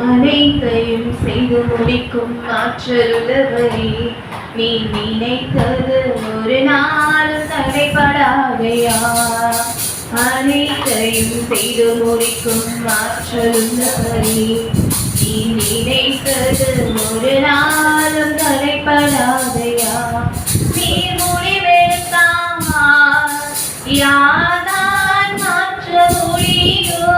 அனைத்தையும் செய்து முடிக்கும் ஆற்றலுள்ளவரை நீ நினைத்தது ஒரு நாள் தடைபடாதையா அனைத்தையும் செய்து முடிக்கும் ஆற்றலுள்ளவரை நீ நினைத்தது ஒரு நாளும் தடைபடாதையா நீ முடிவெடுத்தான் யாதான் மாற்ற முடியும்?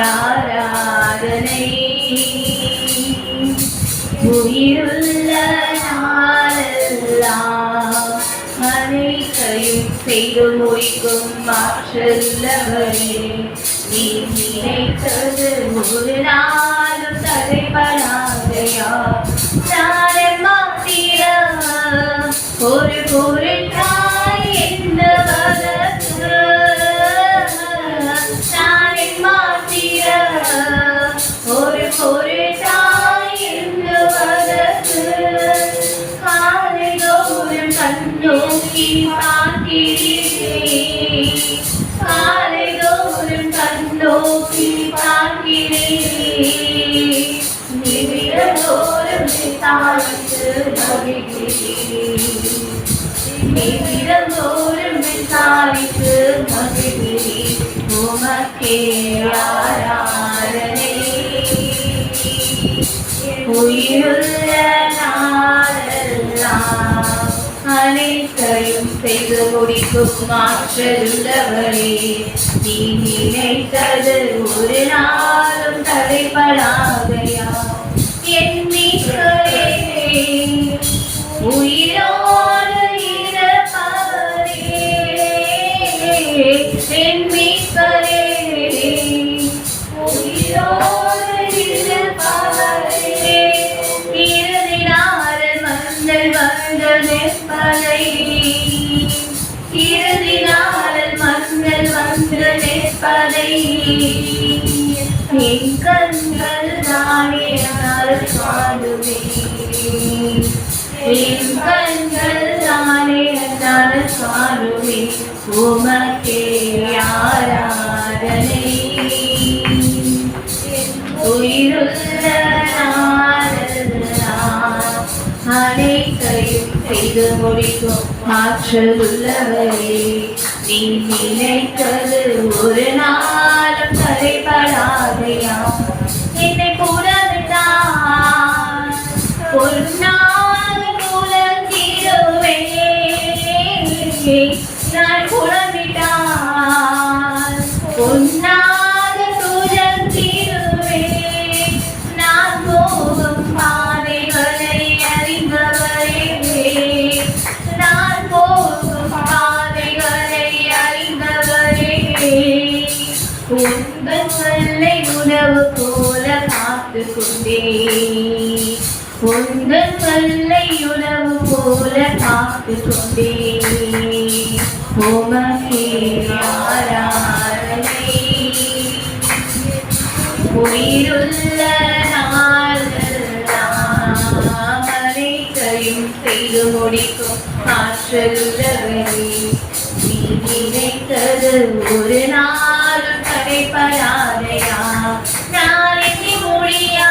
ஆராதனை உயிருள்ள நாளெல்லாம் அனைத்தையும் செய்து முடிக்கும் மாற்றல்லவரே நீ நினைத்தது ஒரு நாளும் தடைபடாதையா நாளை மாத்திர ஒரு பொருள் നോക്കി പാർക്കിരിക്കേ കാലതോറും കണ്ണോക്കി പാർക്കിരിക്കേ നിമിടതോറും താഴ്ത്ത് നിമിടതോറും താഴ്ത്ത് മകിരി ഉമക്കേ ആരാധനേ ഉയുള്ള அனைத்தையும் செய்து முடிக்கும் ஆற்றலுள்ளவரே. நீ நினைத்தது ஒரு நாளும் தலைப்படாதையா என் உயிரோடு இருப்பவரே. என் நிற்பதை இறுதினாரல் மந்தல் வந்து நிற்பதை என் கண்கள் தானே நான் என் கண்கள் தானே நான் உமக்கே ஆராதனை. உயிருள்ள அனைத்தையும் செய்து முடிக்கும் ஆற்றல் உள்ளவரே நீ நினைத்தது ஒரு நாளும் உங்கள் சொல்லை போல காத்து கொண்டே உமக்கே ஆராதனை உயிருள்ள நாள்களையும் செய்து முடிக்கும் ஆற்றலுள்ளவரே நீ நினைத்தது ஒரு நாளும் தடைப்படாதையா நாளைக்கு முடியா.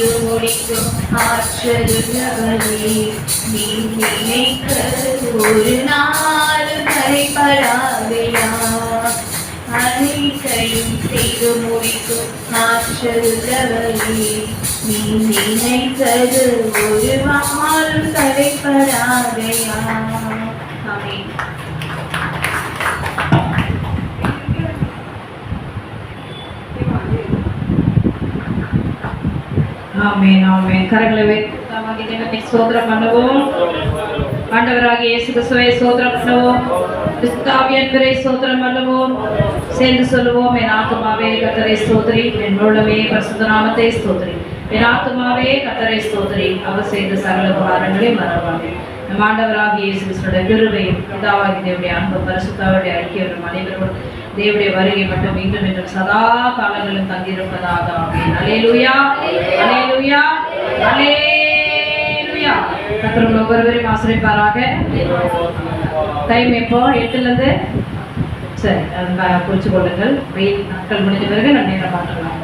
செய்து முடிக்கும் ஆற்றலுள்ளவரே. நீ நினைக்க ஒரு நாள் கரைப்படாதையா அனைத்தையும் செய்து முடிக்கும் ஆற்றலுள்ளவரே. நீ நினைத்தது ஒரு நாள் கரைப்படாதையா ஆமென். ஆமென் ஆமென். கரங்களை வைத்து தேவனை ஸ்தோத்திரம் பண்ணுவோம். ஆண்டவராகிய இயேசு கிறிஸ்துவை ஸ்தோத்திரம் பண்ணுவோம். கிறிஸ்தாவியன்பரை ஸ்தோத்திரம் பண்ணுவோம். சேர்ந்து சொல்லுவோம் என் ஆத்மாவே கத்தரை ஸ்தோத்ரி என் உள்ளமே பரிசுத்த நாமத்தை ஸ்தோத்திரி. என் ஆத்மாவே கத்தரை ஸ்தோத்ரி அவர் செய்த சகல உபகாரங்களை மறவாமே நம் ஆண்டவராகிய இயேசு கிறிஸ்துடைய கிருபை பிதாவாகி தேவனுடைய அன்பு பரிசுத்தாவுடைய ஐக்கியம் அனைவரும் தேவடைய வருகை மட்டும் மீண்டும் மீண்டும் சதா காலங்களும் தங்கியிருப்பதாக ஆமென். அலேலுயா அலேலுயா அலேலுயா கர்த்தர் ஒவ்வொருவரையும் ஆசிரியப்பாராக டைம் எப்போ எட்டுல இருந்து சரி குறிச்சு கொள்ளுங்கள் வெயில் நாட்கள் முடிஞ்ச பிறகு நான் நேரம் பார்த்துக்கலாம்.